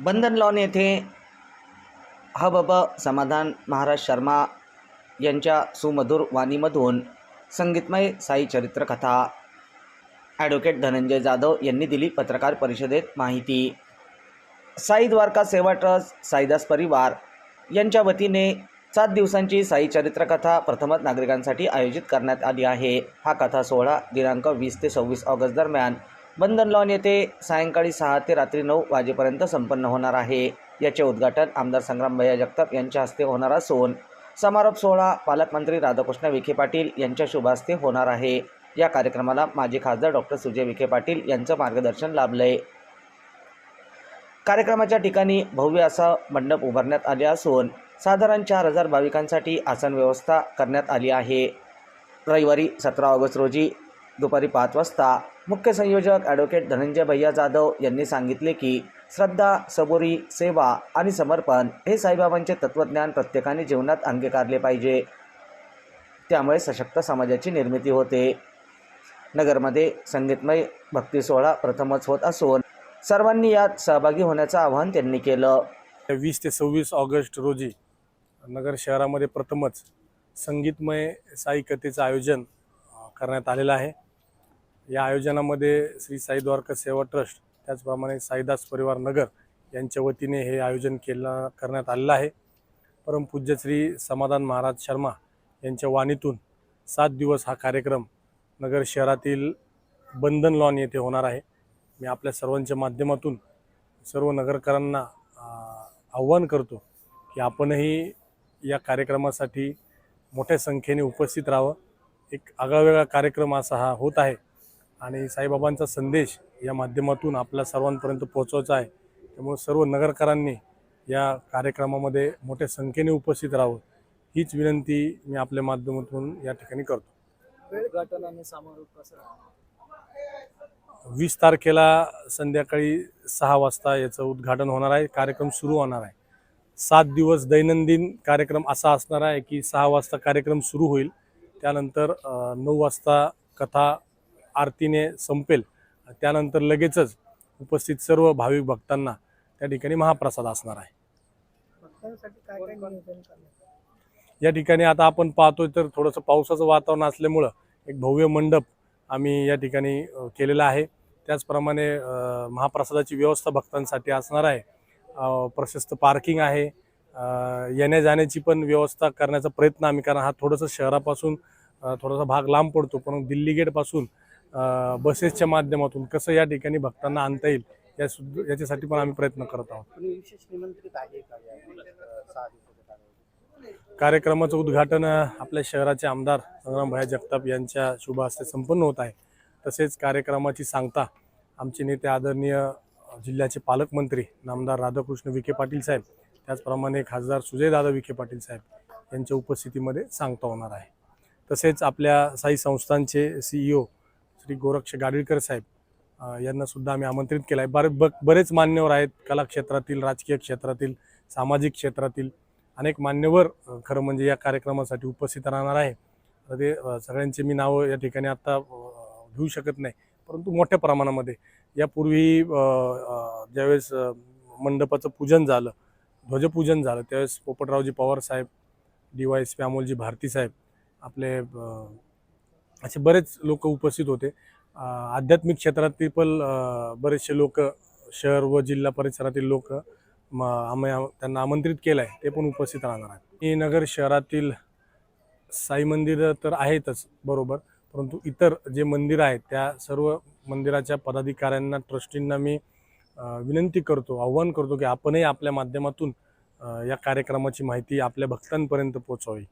बंधन lawn येथे हबब समाधान महाराज शर्मा यांच्या सुमधुर वाणीमधून संगीतमय साई चरित्रकथा ॲडव्होकेट धनंजय जाधव यांनी दिली पत्रकार परिषदेत माहिती. साई द्वारका सेवा ट्रस्ट साईदास परिवार यांच्या वतीने सात दिवसांची साई चरित्रकथा प्रथमच नागरिकांसाठी आयोजित करण्यात आली आहे. हा कथा सोहळा दिनांक वीस ते सव्वीस ऑगस्ट दरम्यान बंधन लॉन येथे सायंकाळी सहा ते रात्री नऊ वाजेपर्यंत संपन्न होणार आहे. याचे उद्घाटन आमदार संग्राम भैया जगताप यांच्या हस्ते होणार असून समारोप सोहळा पालकमंत्री राधाकृष्ण विखे पाटील यांच्या शुभहस्ते होणार आहे. या कार्यक्रमाला माजी खासदार डॉक्टर सुजय विखे पाटील यांचं मार्गदर्शन लाभलंय. कार्यक्रमाच्या ठिकाणी भव्य असा मंडप उभारण्यात आले असून साधारण चार हजार भाविकांसाठी आसन व्यवस्था करण्यात आली आहे. रविवारी सतरा ऑगस्ट रोजी दुपारी पाच वाजता मुख्य संयोजक ॲडव्होकेट धनंजय भैया जाधव यांनी सांगितले की श्रद्धा सबुरी सेवा आणि समर्पण हे साईबाबांचे तत्त्वज्ञान प्रत्येकाने जीवनात अंगीकारले पाहिजे. त्यामुळे सशक्त समाजाची निर्मिती होते. नगरमध्ये संगीतमय भक्ती सोहळा प्रथमच होत असून सर्वांनी यात सहभागी होण्याचं आवाहन त्यांनी केलं. वीस ते सव्वीस ऑगस्ट रोजी नगर शहरामध्ये प्रथमच संगीतमय साई कथेचं आयोजन करण्यात आलेलं आहे. या आयोजनामध्ये श्री साई द्वारका सेवा ट्रस्ट त्याचप्रमाणे साईदास परिवार नगर यांच्या वतीने हे आयोजन केलं करण्यात आलेलं आहे. परमपूज्य श्री समाधान महाराज शर्मा यांच्या वाणीतून सात दिवस हा कार्यक्रम नगर शहरातील बंधन लॉन येथे होणार आहे. मी आपल्या सर्वांच्या माध्यमातून सर्व नगरकरांना आव्हान करतो की आपणही या कार्यक्रमासाठी मोठ्या संख्येने उपस्थित राहावं. एक आगळावेगळा कार्यक्रम असा हा होत आहे. आणि साईबाबांचा संदेश या माध्यमातून आपल्या सर्वांपर्यंत पोहोचवायचा आहे. त्यामुळे सर्व नगरकरांनी या कार्यक्रमामध्ये मोठ्या संख्येने उपस्थित राहावं. हीच विनंती मी आपल्या माध्यमातून या ठिकाणी करतो. वीस तारखेला संध्याकाळी सहा वाजता याचं उद्घाटन होणार आहे. कार्यक्रम सुरू होणार आहे. सात दिवस दैनंदिन कार्यक्रम असा असणार आहे की सहा वाजता कार्यक्रम सुरू होईल. त्यानंतर नऊ वाजता कथा आरतीने संपेल. त्यानंतर लगेचच उपस्थित सर्व भाविक भक्तांना त्या ठिकाणी महाप्रसाद असणार आहे. या ठिकाणी आता आपण पाहतोय तर थोडंसं पावसाचं वातावरण असल्यामुळं एक भव्य मंडप आम्ही या ठिकाणी केलेला आहे. त्याचप्रमाणे महाप्रसादाची व्यवस्था भक्तांसाठी असणार आहे. प्रशस्त पार्किंग आहे. येण्या जाण्याची पण व्यवस्था करण्याचा प्रयत्न आम्ही कारण हा थोडंसं शहरापासून थोडासा भाग लांब पडतो पण दिल्ली गेटपासून बसेसच्या माध्यमातून कसं या ठिकाणी भक्तांना आणता येईल या सुद्धा याच्यासाठी पण आम्ही प्रयत्न करत आहोत? कार्यक्रमाचं? उद्घाटन आपल्या शहराचे आमदार संग्रामभाई जगताप यांच्या शुभ हस्ते संपन्न होत आहे. तसेच कार्यक्रमाची सांगता आमचे नेते आदरणीय जिल्ह्याचे पालकमंत्री नामदार राधाकृष्ण विखे पाटील साहेब त्याचप्रमाणे खासदार सुजयदादा विखे पाटील साहेब यांच्या उपस्थितीमध्ये सांगता होणार आहे. तसेच आपल्या साई संस्थांचे सीईओ श्री गोरक्ष गाडीलकर साहेब यांना सुद्धा आम्ही आमंत्रित केलं आहे बरे ब बरेच मान्यवर आहेत कला क्षेत्रातील राजकीय क्षेत्रातील सामाजिक क्षेत्रातील अनेक मान्यवर खरं म्हणजे या कार्यक्रमासाठी उपस्थित राहणार आहे. तर ते सगळ्यांची मी नावं या ठिकाणी आत्ता घेऊ शकत नाही. परंतु मोठ्या प्रमाणामध्ये यापूर्वी ज्यावेळेस मंडपाचं पूजन झालं ध्वजपूजन झालं त्यावेळेस Popatraoji Pawar saheb D Y S P Amolji Bharati saheb आपले असे बरेच लोक उपस्थित होते. आध्यात्मिक क्षेत्रातील पण बरेचसे लोक शहर व जिल्हा परिसरातील लोक म आम्ही त्यांना आमंत्रित केलं आहे ते पण उपस्थित राहणार आहेत. हे नगर शहरातील साई मंदिरं तर आहेतच बरोबर. परंतु इतर जे मंदिरं आहेत त्या सर्व मंदिराच्या पदाधिकाऱ्यांना ट्रस्टींना मी विनंती करतो आव्हान करतो की आपणही आपल्या माध्यमातून या कार्यक्रमाची माहिती आपल्या भक्तांपर्यंत पोहोचवावी